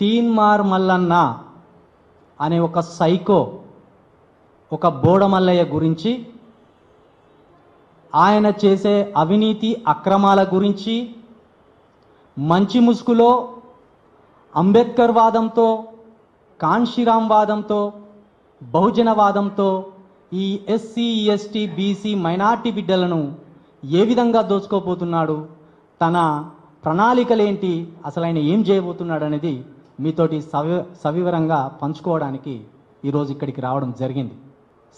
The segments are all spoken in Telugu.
తీన్మార్ మల్లన్న అనే ఒక సైకో ఒక బోడమల్లయ్య గురించి ఆయన చేసే అవినీతి అక్రమాల గురించి మంచి ముసుగులో అంబేద్కర్ వాదంతో కాన్షీరామ్ వాదంతో బహుజనవాదంతో ఈ ఎస్సీ ఎస్టీ బీసీ మైనార్టీ బిడ్డలను ఏ విధంగా దోచుకోబోతున్నాడు తన ప్రణాళికలేంటి అసలు ఆయన ఏం చేయబోతున్నాడు అనేది మీతోటి సవి సవివరంగా పంచుకోవడానికి ఈరోజు ఇక్కడికి రావడం జరిగింది.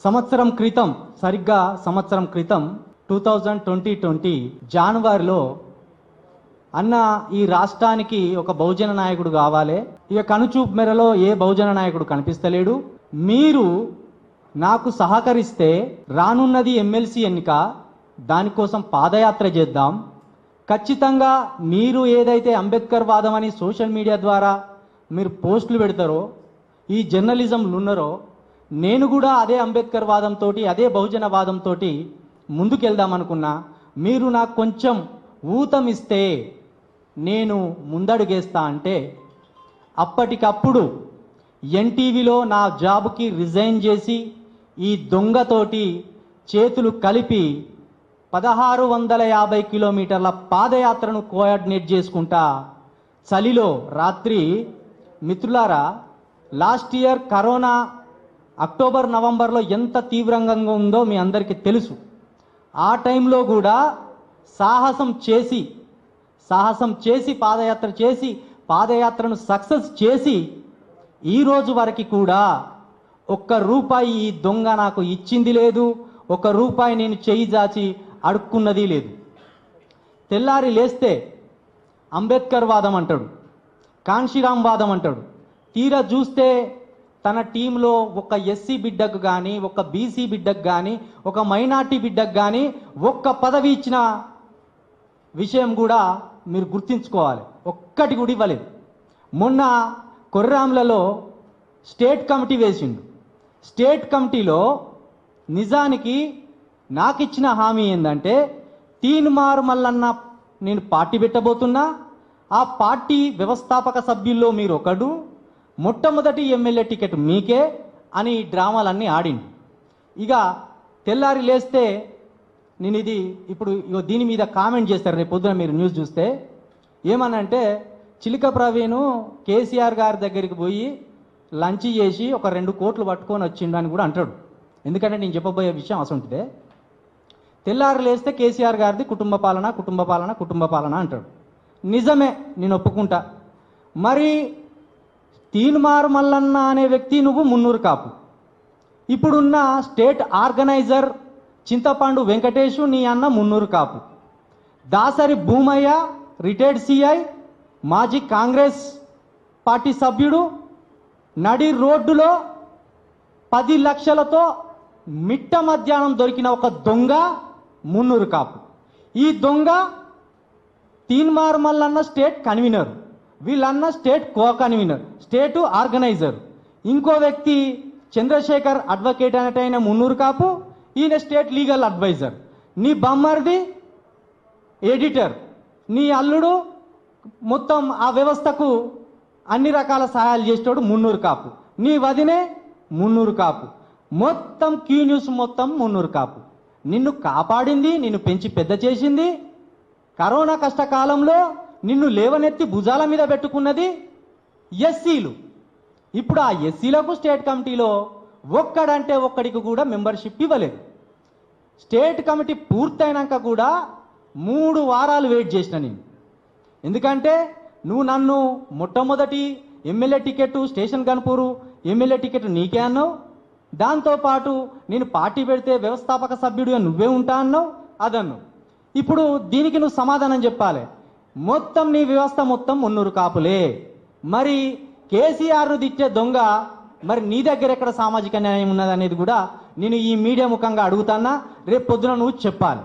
సంవత్సరం క్రితం సరిగ్గా సంవత్సరం క్రితం టూ థౌజండ్ ట్వంటీ ట్వంటీ జనవరిలో అన్న ఈ రాష్ట్రానికి ఒక బహుజన నాయకుడు కావాలి ఇక కనుచూపు మేరలో ఏ బహుజన నాయకుడు కనిపిస్తలేడు. మీరు నాకు సహకరిస్తే రానున్నది ఎమ్మెల్సీ ఎన్నిక దానికోసం పాదయాత్ర చేద్దాం. ఖచ్చితంగా మీరు ఏదైతే అంబేద్కర్ వాదం అని సోషల్ మీడియా ద్వారా మీరు పోస్టులు పెడతారో ఈ జర్నలిజంలు ఉన్నారో నేను కూడా అదే అంబేద్కర్ వాదంతో అదే బహుజన వాదంతో ముందుకెళ్దామనుకున్నా మీరు నాకు కొంచెం ఊతం ఇస్తే నేను ముందడుగేస్తా అంటే అప్పటికప్పుడు ఎన్టీవీలో నా జాబ్కి రిజైన్ చేసి ఈ దొంగతోటి చేతులు కలిపి పదహారు వందల యాభై కిలోమీటర్ల పాదయాత్రను కోఆర్డినేట్ చేసుకుంటా చలిలో రాత్రి మిత్రులారా లాస్ట్ ఇయర్ కరోనా అక్టోబర్ నవంబర్లో ఎంత తీవ్రంగా ఉందో మీ అందరికీ తెలుసు. ఆ టైంలో కూడా సాహసం చేసి సాహసం చేసి పాదయాత్ర చేసి పాదయాత్రను సక్సెస్ చేసి ఈ రోజు వరకు కూడా ఒక్క రూపాయి ఈ దొంగ నాకు ఇచ్చింది లేదు ఒక రూపాయి నేను చేయి జాచి అడుక్కున్నది లేదు. తెల్లారి లేస్తే అంబేద్కర్ వాదం అంటాడు. కాన్షీరామ్ వాదం అంటాడు. తీరా చూస్తే తన టీంలో ఒక ఎస్సీ బిడ్డకు కానీ ఒక బీసీ బిడ్డకు కానీ ఒక మైనార్టీ బిడ్డకు కానీ ఒక్క పదవి ఇచ్చిన విషయం కూడా మీరు గుర్తించుకోవాలి. ఒక్కటి కూడా ఇవ్వలేదు. మొన్న కొర్రాంలలో స్టేట్ కమిటీ వేసిండు. స్టేట్ కమిటీలో నిజానికి నాకు ఇచ్చిన హామీ ఏంటంటే తీన్మార్ మల్లన్న నేను పార్టీ పెట్టబోతున్నా ఆ పార్టీ వ్యవస్థాపక సభ్యుల్లో మీరు ఒకడు మొట్టమొదటి ఎమ్మెల్యే టికెట్ మీకే అని డ్రామాలన్నీ ఆడిండు. ఇక తెల్లారి లేస్తే నేను ఇది ఇప్పుడు ఇగో దీని మీద కామెంట్ చేస్తారు రేపు పొద్దున మీరు న్యూస్ చూస్తే. ఏమనంటే చిలిక ప్రవీణ్ కేసీఆర్ గారి దగ్గరికి పోయి లంచ్ చేసి ఒక రెండు కోట్లు పట్టుకొని వచ్చిండు అని కూడా అంటాడు. ఎందుకంటే నేను చెప్పబోయే విషయం అసంటిదే తెల్లారు లేస్తే కేసీఆర్ గారిది కుటుంబ పాలన కుటుంబ పాలన కుటుంబ పాలన అంటాడు. నిజమే నేను ఒప్పుకుంటా. మరి తీన్మారు మల్లన్న అనే వ్యక్తి నువ్వు మున్నూరు కాపు. ఇప్పుడున్న స్టేట్ ఆర్గనైజర్ చింతపండు వెంకటేషు నీ అన్న మున్నూరు కాపు. దాసరి భూమయ్య రిటైర్డ్ సిఐ మాజీ కాంగ్రెస్ పార్టీ సభ్యుడు నడి రోడ్డులో పది లక్షలతో మిట్ట మధ్యాహ్నం దొరికిన ఒక దొంగ మున్నూరు కాపు. ఈ దొంగ తీని మార్మల్ అన్న state convenor వీళ్ళన్న state co convenor state organiser. ఇంకో వ్యక్తి చంద్రశేఖర్ అడ్వకేట్ అనేటైన మున్నూరు కాపు ఈయన స్టేట్ లీగల్ అడ్వైజర్. నీ బొమ్మర్ది ఎడిటర్ నీ అల్లుడు మొత్తం ఆ వ్యవస్థకు అన్ని రకాల సహాయాలు చేసేటోడు మున్నూరు కాపు. నీ వదినే మున్నూరు కాపు. మొత్తం క్యూ న్యూస్ మొత్తం మున్నూరు కాపు. నిన్ను కాపాడింది నిన్ను పెంచి పెద్ద చేసింది కరోనా కష్టకాలంలో నిన్ను లేవనెత్తి భుజాల మీద పెట్టుకున్నది ఎస్సీలు. ఇప్పుడు ఆ ఎస్సీలకు స్టేట్ కమిటీలో ఒక్కడంటే ఒక్కడికి కూడా మెంబర్షిప్ ఇవ్వలేదు. స్టేట్ కమిటీ పూర్తయినాక కూడా మూడు వారాలు వెయిట్ చేసిన నేను. ఎందుకంటే నువ్వు నన్ను మొట్టమొదటి MLA ticket station Kanupuru MLA ticket నీకే అన్నావు. దాంతోపాటు నేను పార్టీ పెడితే వ్యవస్థాపక సభ్యుడిగా నువ్వే ఉంటా అన్నావు అదన్నావు. ఇప్పుడు దీనికి నువ్వు సమాధానం చెప్పాలి. మొత్తం నీ వ్యవస్థ మొత్తం మున్నూరు కాపులే. మరి కేసీఆర్ను తిట్టే దొంగ మరి నీ దగ్గర ఎక్కడ సామాజిక న్యాయం ఉన్నది అనేది కూడా నేను ఈ మీడియా ముఖంగా అడుగుతానా రేపు పొద్దున నువ్వు చెప్పాలి.